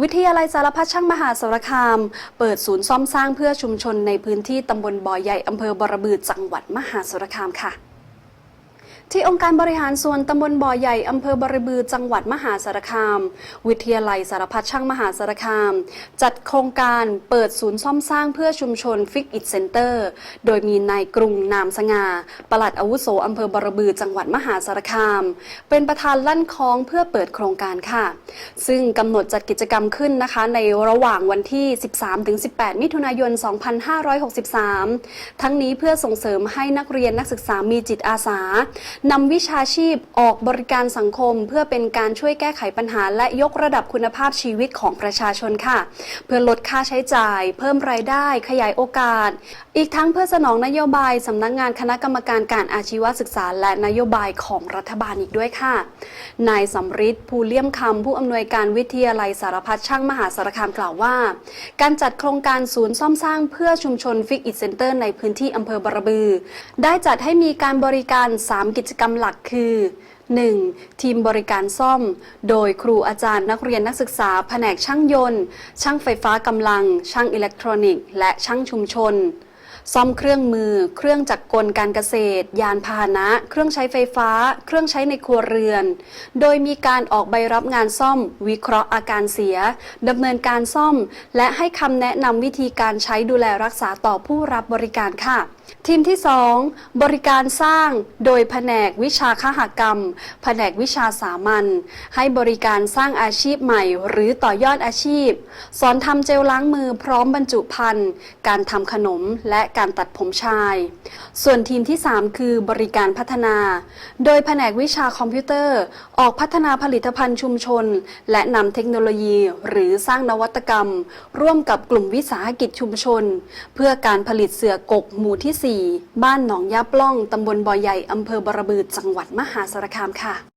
วิทยาลัยสารพัดช่างมหาสารคาม เปิดศูนย์ซ่อมสร้างเพื่อชุมชนในพื้นที่ตำบลบ่อใหญ่อำเภอบรบือจังหวัดมหาสารคามค่ะ ที่องค์การบริหารส่วนตำบลบ่อใหญ่อำเภอบรบือจังหวัดมหาสารคาม วิทยาลัยสารพัดช่างมหาสารคาม จัดโครงการเปิดศูนย์ซ่อมสร้างเพื่อชุมชนฟิกอิทเซ็นเตอร์โดยมีนายกรุงนามสงาปลัดอาวุโสอำเภอบรบือจังหวัดมหาสารคาม เป็นประธานลั่นคล้องเพื่อเปิดโครงการค่ะ ซึ่งกำหนดจัดกิจกรรมขึ้นนะคะ ในระหว่างวันที่ 13-18 มิถุนายน 2563 ทั้งนี้เพื่อส่งเสริมให้นักเรียนนักศึกษามีจิตอาสานำวิชาชีพออกบริการสังคม เพื่อเป็นการช่วยแก้ไขปัญหา และยกระดับคุณภาพชีวิตของประชาชนค่ะ เพื่อลดค่าใช้จ่าย เพิ่มรายได้ ขยายโอกาส อีกทั้งเพื่อสนองนโยบายสำนักงานคณะกรรมการการอาชีวศึกษา และนโยบายของรัฐบาลอีกด้วยค่ะนายสำริดภูเลี่ยมคำผู้อำนวยการวิทยาลัยสารพัดช่างมหาสารคามกล่าวว่า การจัดโครงการศูนย์ซ่อมสร้างเพื่อชุมชนฟิกอิทเซ็นเตอร์ในพื้นที่อำเภอบรบือ ได้จัดให้มีการบริการ 3 กิจกรรมหลักคือ 1. ทีมบริการซ่อม โดยครูอาจารย์นักเรียนนักศึกษาแผนกช่างยนต์ ช่างไฟฟ้ากำลัง ช่างอิเล็กทรอนิกส์ และช่างชุมชน ซ่อมเครื่องมือ เครื่องจักรกลการเกษตร ยานพาหนะ เครื่องใช้ไฟฟ้า เครื่องใช้ในครัวเรือน โดยมีการออกใบรับงานซ่อม วิเคราะห์อาการเสียดำเนินการซ่อม และให้คำแนะนำวิธีการใช้ดูแลรักษาต่อผู้รับบริการค่ะ ทีมที่ 2 บริการสร้าง โดยแผนกวิชาคหกรรม แผนกวิชาสามัญให้บริการสร้างอาชีพใหม่ หรือต่อยอดอาชีพ สอนทำเจลล้างมือพร้อมบรรจุภัณฑ์การทำขนมและการตัดผมชาย ส่วนทีมที่ 3 คือบริการพัฒนา โดยแผนกวิชาคอมพิวเตอร์ ออกพัฒนาผลิตภัณฑ์ชุมชน และนำเทคโนโลยี หรือสร้างนวัตกรรม ร่วมกับกลุ่มวิสาหกิจชุมชน เพื่อการผลิตเสือกกหมู่ที่ 4 บ้านหนองยาปล้องตำบลบ่อใหญ่อำเภอบรบือจังหวัดมหาสารคามค่ะ